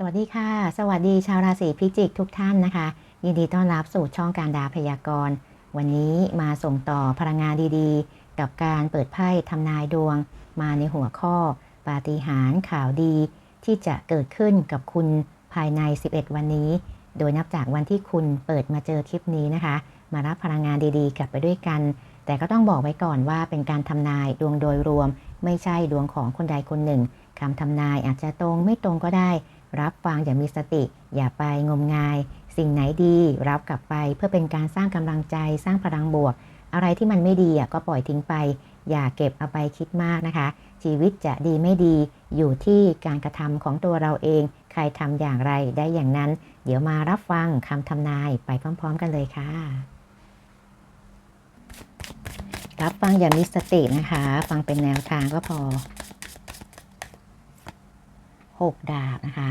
สวัสดีค่ะ สวัสดีชาวราศีพิจิกทุกท่านนะคะ ยินดีต้อนรับสู่ช่องการดาพยากรณ์ วันนี้มาส่งต่อพลังงานดีๆ กับการเปิดไพ่ทำนายดวง มาในหัวข้อ ปาฏิหาริย์ข่าวดี ที่จะเกิดขึ้นกับคุณภายใน 11 วันนี้ โดยนับจากวันที่คุณเปิดมาเจอคลิปนี้นะคะ มารับพลังงานดีๆ กลับไปด้วยกัน แต่ก็ต้องบอกไว้ก่อนว่าเป็นการทำนายดวงโดยรวม ไม่ใช่ดวงของคนใดคนหนึ่งคำทำนายอาจจะตรงไม่ตรงก็ได้ รับฟังอย่างมีสติ อย่าไปงมงาย สิ่งไหนดีรับกลับไปเพื่อเป็นการสร้างกำลังใจสร้างพลังบวก อะไรที่มันไม่ดีก็ปล่อยทิ้งไป อย่าเก็บเอาไปคิดมากนะคะ ชีวิตจะดีไม่ดี อยู่ที่การกระทำของตัวเราเอง ใครทำอย่างไรได้อย่างนั้น เดี๋ยวมารับฟังคำทำนายไปพร้อม ๆ กันเลยค่ะรับฟังอย่างมีสตินะคะ ฟังเป็นแนวทางก็พอ หกดาบนะคะ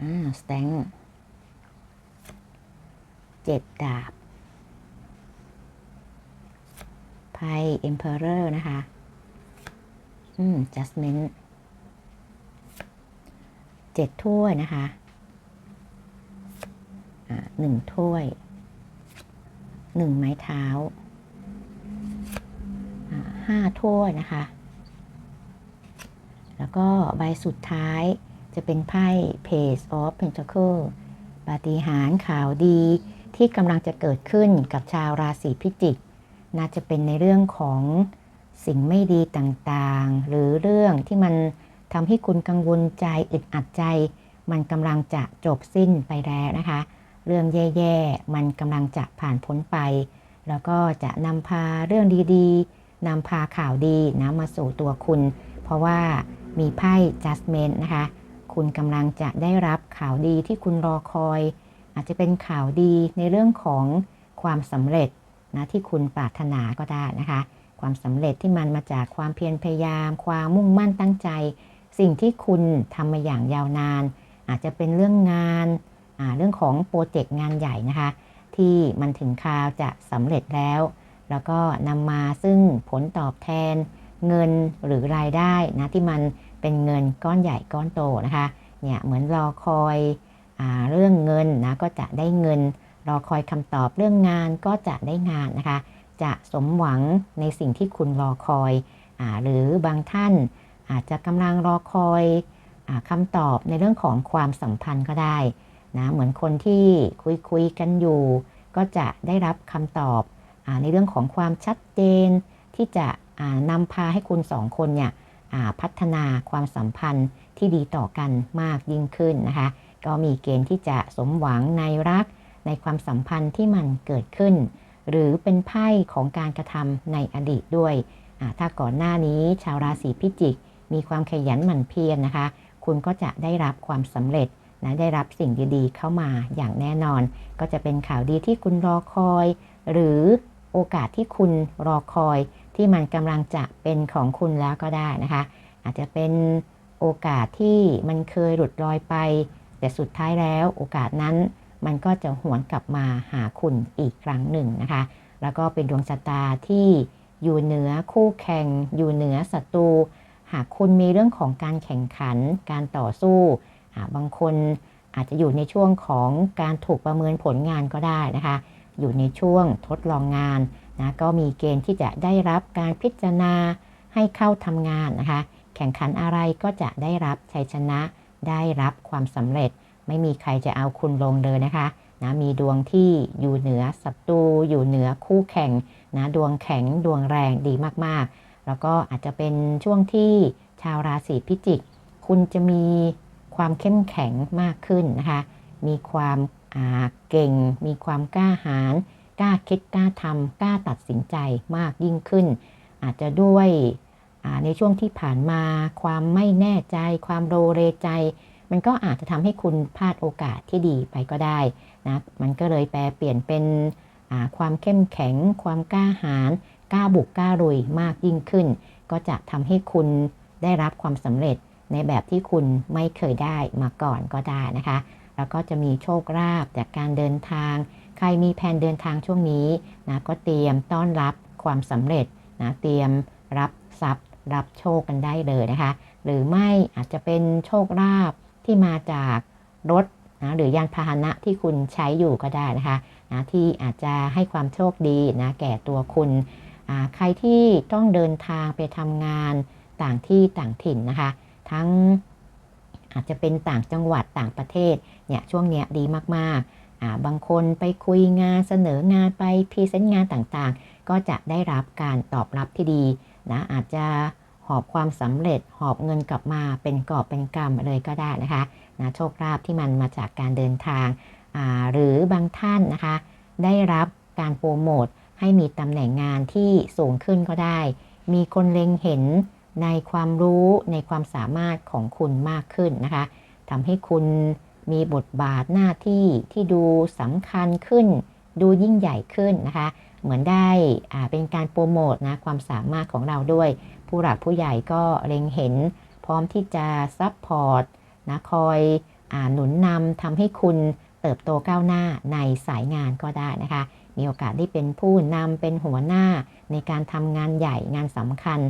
อ่าสแตงเจ็ดดาบไพ่ Emperor นะคะ อืม Judgment เจ็ดถ้วยนะคะอ่าหนึ่งถ้วยหนึ่งไม้เท้าอ่าห้าถ้วยนะคะ แล้วก็ใบสุดท้ายจะเป็นไพ่ Page of Pentacles ปาฏิหาริย์ข่าวดี ที่กำลังจะเกิดขึ้นกับชาวราศีพิจิก น่าจะเป็นในเรื่องของสิ่งไม่ดีต่างๆ หรือเรื่องที่มันทำให้คุณกังวลใจอึดอัดใจ มันกำลังจะจบสิ้นไปแล้วนะคะ เรื่องแย่ๆ มันกำลังจะผ่านพ้นไป แล้วก็จะนำพาเรื่องดีๆนำพาข่าวดีนะมาสู่ตัวคุณ ราะว่ามีไพ่ judgment นะคะ คุณกำลังจะได้รับข่าวดีที่คุณรอคอย อาจจะเป็นข่าวดีในเรื่องของความสำเร็จนะที่คุณปรารถนาก็ได้นะคะ ความสำเร็จที่มันมาจากความเพียรพยายาม ความมุ่งมั่นตั้งใจ สิ่งที่คุณทำมาอย่างยาวนาน อาจจะเป็นเรื่องงานเรื่องของโปรเจกต์งานใหญ่นะคะ ที่มันถึงคราวจะสำเร็จแล้ว แล้วก็นำมาซึ่งผลตอบแทน เงินหรือรายได้นะที่มันเป็นเงินก้อนใหญ่ก้อนโตนะคะเนี่ยเหมือนรอคอยอเรื่องเงินนะก็จะได้เงิน รอคอยคำตอบเรื่องงานก็จะได้งานนะคะ จะสมหวังในสิ่งที่คุณรอคอยอหรือบางท่านอาจจะกำลังรอคอยอคำตอบในเรื่องของความสัมพันธ์ก็ได้นะเหมือนคนที่คุยคุยกันอยู่ ก็จะได้รับคำตอบอในเรื่องของความชัดเจนที่จะ นำพาให้คุณสองคนเนี่ยพัฒนาความสัมพันธ์ที่ดีต่อกันมากยิ่งขึ้นนะคะ ก็มีเกณฑ์ที่จะสมหวังในรักในความสัมพันธ์ที่มันเกิดขึ้น หรือเป็นไพ่ของการกระทำในอดีตด้วย ถ้าก่อนหน้านี้ชาวราศีพิจิก มีความขยันหมั่นเพียรนนะคะ คุณก็จะได้รับความสำเร็จนะได้รับสิ่งดีๆ เข้ามาอย่างแน่นอน ก็จะเป็นข่าวดีที่คุณรอคอย หรือโอกาสที่คุณรอคอย ที่มันกำลังจะเป็นของคุณแล้วก็ได้นะคะ อาจจะเป็นโอกาสที่มันเคยหลุดลอยไป แต่สุดท้ายแล้วโอกาสนั้นมันก็จะหวนกลับมาหาคุณอีกครั้งหนึ่งนะคะ แล้วก็เป็นดวงชะตาที่อยู่เหนือคู่แข่ง อยู่เหนือศัตรู หากคุณมีเรื่องของการแข่งขัน การต่อสู้ บางคนอาจจะอยู่ในช่วงของการถูกประเมินผลงานก็ได้นะคะ อยู่ในช่วงทดลองงาน นะก็มีเกณฑ์ที่จะได้รับการพิจารณาให้เข้าทำงานนะคะ แข่งขันอะไรก็จะได้รับชัยชนะ ได้รับความสำเร็จ ไม่มีใครจะเอาคุณลงเลยนะคะนะมีดวงที่อยู่เหนือศัตรูอยู่เหนือคู่แข่งนะดวงแข็งดวงแรงดีมากๆ แล้วก็อาจจะเป็นช่วงที่ชาวราศีพิจิก คุณจะมีความเข้มแข็งมากขึ้นนะคะ มีความเก่ง มีความกล้าหาญ กล้าคิดกล้าทำกล้าตัดสินใจมากยิ่งขึ้น อาจจะด้วยในช่วงที่ผ่านมา ความไม่แน่ใจ ความโรเรใจ มันก็อาจจะทำให้คุณพลาดโอกาสที่ดีไปก็ได้นะมันก็เลยแปลเปลี่ยนเป็นความเข้มแข็ง ความกล้าหาญกล้าบุกกล้าลุยมากยิ่งขึ้น ก็จะทำให้คุณได้รับความสำเร็จในแบบที่คุณไม่เคยได้มาก่อนก็ได้นะคะ แล้วก็จะมีโชคลาภจากการเดินทาง ใครมีแผนเดินทางช่วงนี้นะก็เตรียมต้อนรับความสำเร็จนะเตรียมรับทรัพย์ รับโชคกันได้เลยนะคะ หรือไม่อาจจะเป็นโชคลาภที่มาจากรถนะหรือยานพาหนะที่คุณใช้อยู่ก็ได้นะคะนะที่อาจจะให้ความโชคดีนะแก่ตัวคุณใครที่ต้องเดินทางไปทำงานต่างที่ต่างถิ่นนะคะ ทั้งอาจจะเป็นต่างจังหวัดต่างประเทศเนี่ยช่วงเนี้ยดีมากๆ บางคนไปคุยงานเสนองานไปพรีเซนต์งานต่างๆ ก็จะได้รับการตอบรับที่ดีนะอาจจะหอบความสำเร็จหอบเงินกลับมาเป็นกอบเป็นกำเลยก็ได้นะคะนะโชคลาภที่มันมาจากการเดินทาง หรือบางท่านนะคะ ได้รับการโปรโมทให้มีตำแหน่งงานที่สูงขึ้นก็ได้ มีคนเล็งเห็นในความรู้ในความสามารถของคุณมากขึ้นนะคะทำให้คุณ มีบทบาทหน้าที่ที่ดูสำคัญขึ้น ดูยิ่งใหญ่ขึ้นนะคะ เหมือนได้เป็นการโปรโมทนะความสามารถของเราด้วย ผู้หลักผู้ใหญ่ก็เล็งเห็น พร้อมที่จะซัพพอร์ตนะคอยอหนุนนำทำให้คุณเติบโตก้าวหน้าในสายงานก็ได้นะคะ มีโอกาสได้เป็นผู้นำเป็นหัวหน้าในการทำงานใหญ่งานสำคัญ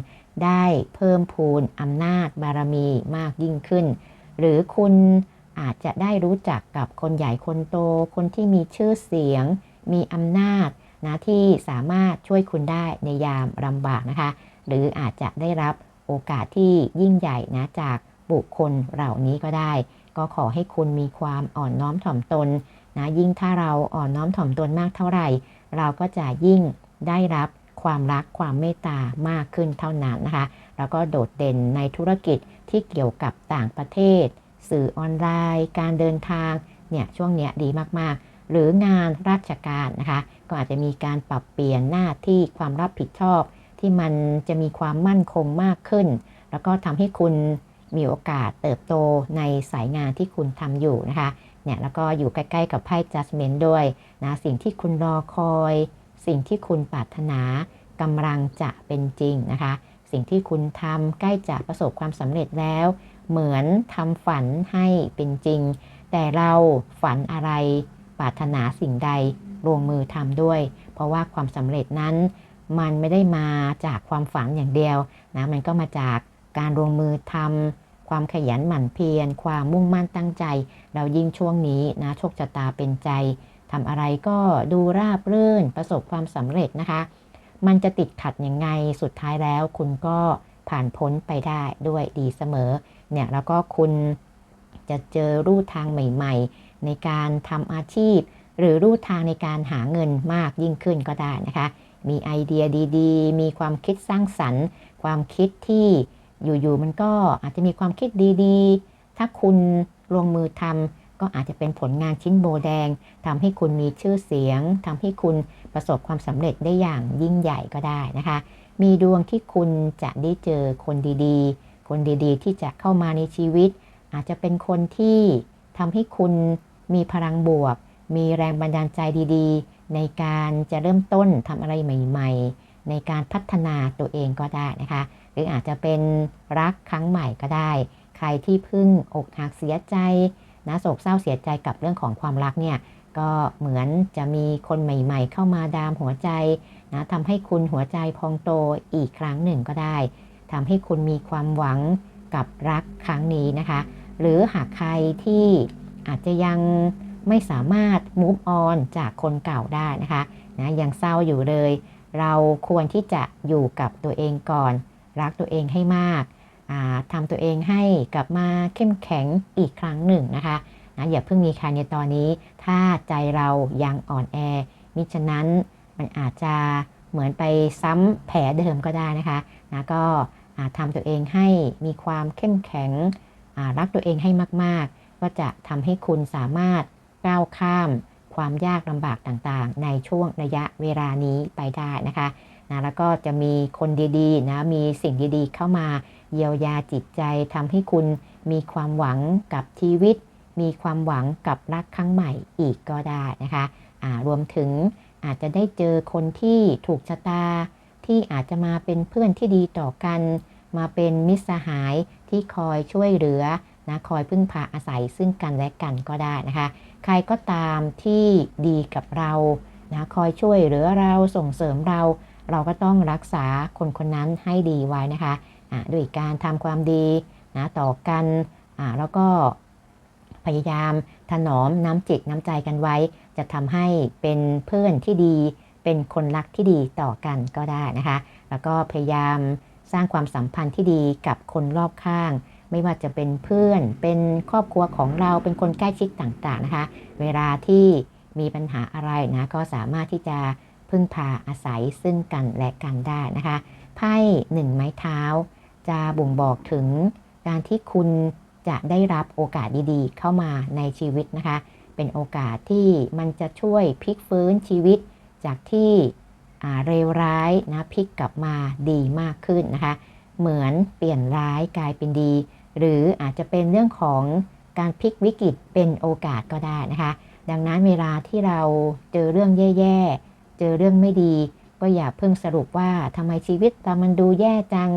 ได้เพิ่มพูนอำนาจบารมีมากยิ่งขึ้น หรือคุณ อาจจะได้รู้จักกับคนใหญ่คนโต คนที่มีชื่อเสียง มีอำนาจนะที่สามารถช่วยคุณได้ในยามลำบากนะคะ หรืออาจจะได้รับโอกาสที่ยิ่งใหญ่นะจากบุคคลเหล่านี้ก็ได้ ก็ขอให้คุณมีความอ่อนน้อมถ่อมตนนะยิ่งถ้าเราอ่อนน้อมถ่อมตนมากเท่าไหร่ เราก็จะยิ่งได้รับความรักความเมตตามากขึ้นเท่านั้นนะคะ แล้วก็โดดเด่นในธุรกิจที่เกี่ยวกับต่างประเทศ สื่อออนไลน์ การเดินทางเนี่ยช่วงเนี้ยดีมากๆ หรืองานราชการนะคะ ก็อาจจะมีการปรับเปลี่ยนหน้าที่ความรับผิดชอบ ที่มันจะมีความมั่นคงมากขึ้น แล้วก็ทำให้คุณมีโอกาสเติบโตในสายงานที่คุณทำอยู่นะคะเนี่ยแล้วก็อยู่ใกล้ๆกับไพ่ judgment ด้วยนะสิ่งที่คุณรอคอย สิ่งที่คุณปรารถนากำลังจะเป็นจริงนะคะ สิ่งที่คุณทำใกล้จะประสบความสำเร็จแล้ว เหมือนทำฝันให้เป็นจริง แต่เราฝันอะไรปรารถนาสิ่งใดลงมือทำด้วย เพราะว่าความสำเร็จนั้น มันไม่ได้มาจากความฝันอย่างเดียวนะมันก็มาจากการลงมือทำความขยันหมั่นเพียร ความมุ่งมั่นตั้งใจ เรายิ่งช่วงนี้นะโชคชะตาเป็นใจทำอะไรก็ดูราบรื่นประสบความสำเร็จนะคะ มันจะติดขัดยังไงสุดท้ายแล้วคุณก็ผ่านพ้นไปได้ด้วยดีเสมอ เนี่ยแล้วก็คุณจะเจอรูทางใหม่ ๆ ในการทำอาชีพ หรือรูทางในการหาเงินมากยิ่งขึ้นก็ได้นะคะ มีไอเดียดีๆ มีความคิดสร้างสรรค์ ความคิดที่อยู่ๆมันก็อาจจะมีความคิดดีๆ ถ้าคุณลงมือทำก็อาจจะเป็นผลงานชิ้นโบแดงทำให้คุณมีชื่อเสียงทำให้คุณประสบความสำเร็จได้อย่างยิ่งใหญ่ก็ได้นะคะ มีดวงที่คุณจะได้เจอคนดีๆ คนดีๆ ที่จะเข้ามาในชีวิต อาจจะเป็นคนที่ทำให้คุณมีพลังบวก มีแรงบันดาลใจดีๆ ในการจะเริ่มต้นทำอะไรใหม่ ๆ ในการพัฒนาตัวเองก็ได้นะคะ หรืออาจจะเป็นรักครั้งใหม่ก็ได้ ใครที่พิ่งอกหักเสียใจนะโศกเศร้าเสียใจกับเรื่องของความรักเนี่ยก็เหมือนจะมีคนใหม่ๆ เข้ามาดามหัวใจนะทำให้คุณหัวใจพองโตอีกครั้งหนึ่งก็ได้ ทำให้คุณมีความหวังกับรักครั้งนี้นะคะ หรือหากใครที่อาจจะยังไม่สามารถ move on จากคนเก่าได้นะคะนะยังเศร้าอยู่เลย เราควรที่จะอยู่กับตัวเองก่อน รักตัวเองให้มากทำตัวเองให้กลับมาเข้มแข็งอีกครั้งหนึ่งนะคะนะอย่าเพิ่งมีใครในตอนนี้ ถ้าใจเรายังอ่อนแอ มิฉะนั้นมันอาจจะเหมือนไปซ้ำแผลเดิมก็ได้นะคะนะก็ ทำตัวเองให้มีความเข้มแข็งรักตัวเองให้มาก ๆ ก็จะทำให้คุณสามารถก้าวข้ามความยากลำบากต่างๆ ในช่วงระยะเวลานี้ไปได้นะคะนะแล้วก็จะมีคนดี ๆ นะ มีสิ่งดีๆ เข้ามาเยียวยาจิตใจทำให้คุณมีความหวังกับชีวิต มีความหวังกับรักครั้งใหม่อีกก็ได้นะคะรวมถึงอาจจะได้เจอคนที่ถูกชะตา ที่อาจจะมาเป็นเพื่อนที่ดีต่อกัน มาเป็นมิตรสหายที่คอยช่วยเหลือนะคอยพึ่งพาอาศัยซึ่งกันและกันก็ได้นะคะ ใครก็ตามที่ดีกับเรานะคอยช่วยเหลือเราส่งเสริมเรา เราก็ต้องรักษาคนคนนั้นให้ดีไว้นะคะะด้วยการทำความดีนะต่อกันอ่าแล้วก็พยายามถนอมน้ำจิตน้ำใจกันไว้ จะทำให้เป็นเพื่อนที่ดี เป็นคนรักที่ดีต่อกันก็ได้นะคะ แล้วก็พยายาม สร้างความสัมพันธ์ที่ดีกับคนรอบข้าง ไม่ว่าจะเป็นเพื่อน เป็นครอบครัวของเราเป็นคนใกล้ชิดต่างๆนะคะ เวลาที่มีปัญหาอะไรนะก็สามารถที่จะพึ่งพาอาศัยซึ่งกันและกันได้นะคะไพ่หนึ่งไม้เท้า จะบ่งบอกถึงการที่คุณจะได้รับโอกาสดีๆ เข้ามาในชีวิตนะคะ เป็นโอกาสที่มันจะช่วยพลิกฟื้นชีวิตจากที่ เลวร้ายนะพลิกกลับมาดีมากขึ้นนะคะ เหมือนเปลี่ยนร้ายกลายเป็นดี หรืออาจจะเป็นเรื่องของการพลิกวิกฤตเป็นโอกาสก็ได้นะคะ ดังนั้นเวลาที่เราเจอเรื่องแย่ๆ เจอเรื่องไม่ดี ก็อย่าเพิ่งสรุปว่าทำไมชีวิตเรามันดูแย่จัง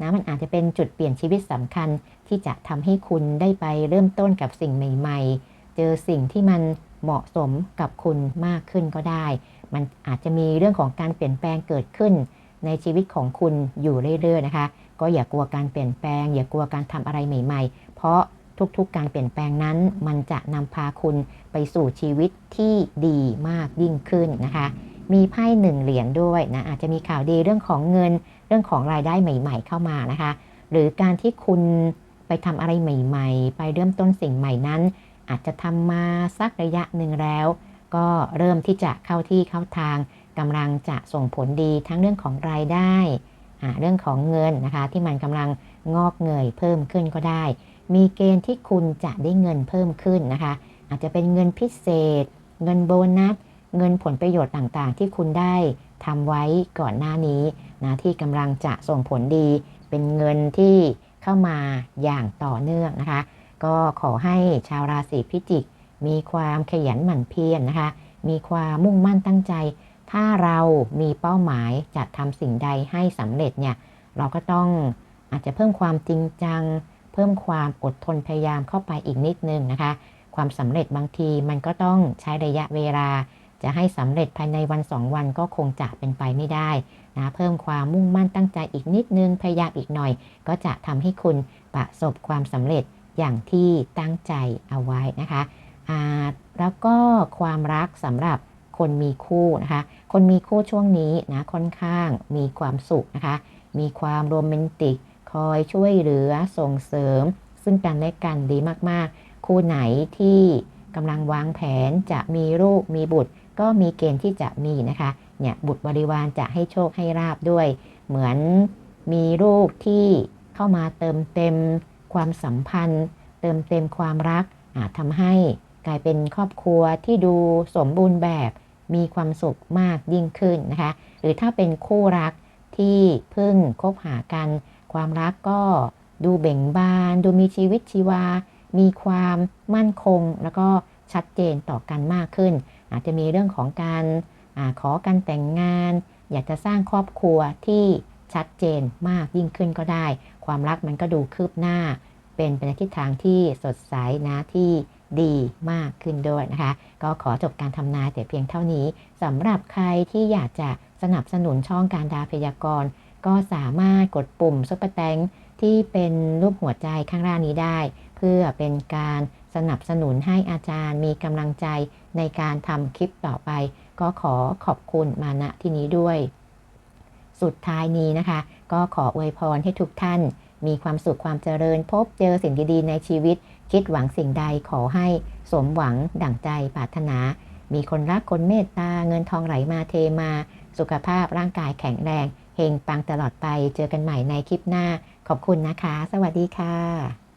นะมันอาจจะเป็นจุดเปลี่ยนชีวิตสำคัญที่จะทำให้คุณได้ไปเริ่มต้นกับสิ่งใหม่ ๆ เจอสิ่งที่มันเหมาะสมกับคุณมากขึ้นก็ได้ มันอาจจะมีเรื่องของการเปลี่ยนแปลงเกิดขึ้น ในชีวิตของคุณอยู่เรื่อยๆนะคะ ก็อย่ากลัวการเปลี่ยนแปลง อย่ากลัวการทำอะไรใหม่ ๆ เพราะทุกๆ การเปลี่ยนแปลงนั้น มันจะนำพาคุณไปสู่ชีวิตที่ดีมากยิ่งขึ้นนะคะ มีไพ่หนึ่งเหรียญด้วยนะอาจจะมีข่าวดีเรื่องของเงิน เรื่องของรายได้ใหม่ ๆ เข้ามานะคะ หรือการที่คุณไปทำอะไรใหม่ ๆ ไปเริ่มต้นสิ่งใหม่นั้น อาจจะทำมาสักระยะหนึ่งแล้ว ก็เริ่มที่จะเข้าที่เข้าทางกำลังจะส่งผลดีทั้งเรื่องของรายได้เรื่องของเงินนะคะ ที่มันกำลังงอกเงยเพิ่มขึ้นก็ได้ มีเกณฑ์ที่คุณจะได้เงินเพิ่มขึ้นนะคะ อาจจะเป็นเงินพิเศษ เงินโบนัส เงินผลประโยชน์ต่างๆ ที่คุณได้ทำไว้ก่อนหน้านี้นะที่กำลังจะส่งผลดี เป็นเงินที่เข้ามาอย่างต่อเนื่องนะคะ ก็ขอให้ชาวราศีพิจิก มีความขยันหมั่นเพียรนนะคะ มีความมุ่งมั่นตั้งใจ ถ้าเรามีเป้าหมายจะทำสิ่งใดให้สำเร็จเนี่ย เราก็ต้องอาจจะเพิ่มความจริงจัง เพิ่มความอดทนพยายามเข้าไปอีกนิดนึงนะคะ ความสำเร็จบางทีมันก็ต้องใช้ระยะเวลา จะให้สำเร็จภายในวันสองวันก็คงจะเป็นไปไม่ได้นะเพิ่มความมุ่งมั่นตั้งใจอีกนิดนึงพยายามอีกหน่อย ก็จะทำให้คุณประสบความสำเร็จอย่างที่ตั้งใจเอาไว้นะคะ อ่าแล้วก็ความรักสำหรับคนมีคู่นะคะ คนมีคู่ช่วงนี้นะค่อนข้างมีความสุขนะคะ มีความโรแมนติก คอยช่วยเหลือส่งเสริม ซึ่งกันและกันดีมากๆ คู่ไหนที่กำลังวางแผนจะมีลูกมีบุตร ก็มีเกณฑ์ที่จะมีนะคะเนี่ยบุตรบริวารจะให้โชคให้ราบด้วย เหมือนมีลูกที่เข้ามาเติมเต็มความสัมพันธ์ เติมเต็มความรักอาจทำให้ กลายเป็นครอบครัวที่ดูสมบูรณ์แบบมีความสุขมากยิ่งขึ้นนะคะ หรือถ้าเป็นคู่รักที่เพิ่งคบหากัน ความรักก็ดูเบ่งบาน ดูมีชีวิตชีวา มีความมั่นคง แล้วก็ชัดเจนต่อกันมากขึ้น อาจจะมีเรื่องของการอขอการแต่งงาน อยากจะสร้างครอบครัวที่ชัดเจนมากยิ่งขึ้นก็ได้ ความรักมันก็ดูคืบหน้า เป็นไปในทิศทางที่สดใสนะที่ ดีมากขึ้นด้วยนะคะ ก็ขอจบการทำนายแต่เพียงเท่านี้สำหรับใครที่อยากจะสนับสนุนช่องการดาพยากรณ์ก็สามารถกดปุ่มซุปเปอร์แตงที่เป็นรูปหัวใจข้างล่างนี้ได้ เพื่อเป็นการสนับสนุนให้อาจารย์มีกำลังใจในการทำคลิปต่อไป ก็ขอขอบคุณมาณที่นี้ด้วย สุดท้ายนี้นะคะ ก็ขออวยพรให้ทุกท่าน มีความสุขความเจริญพบเจอสิ่งดีๆในชีวิต คิดหวังสิ่งใดขอให้สมหวังดั่งใจปรารถนา มีคนรักคนเมตตาเงินทองไหลมาเทมา สุขภาพร่างกายแข็งแรงเฮงปังตลอดไปเจอกันใหม่ในคลิปหน้า ขอบคุณนะคะ สวัสดีค่ะ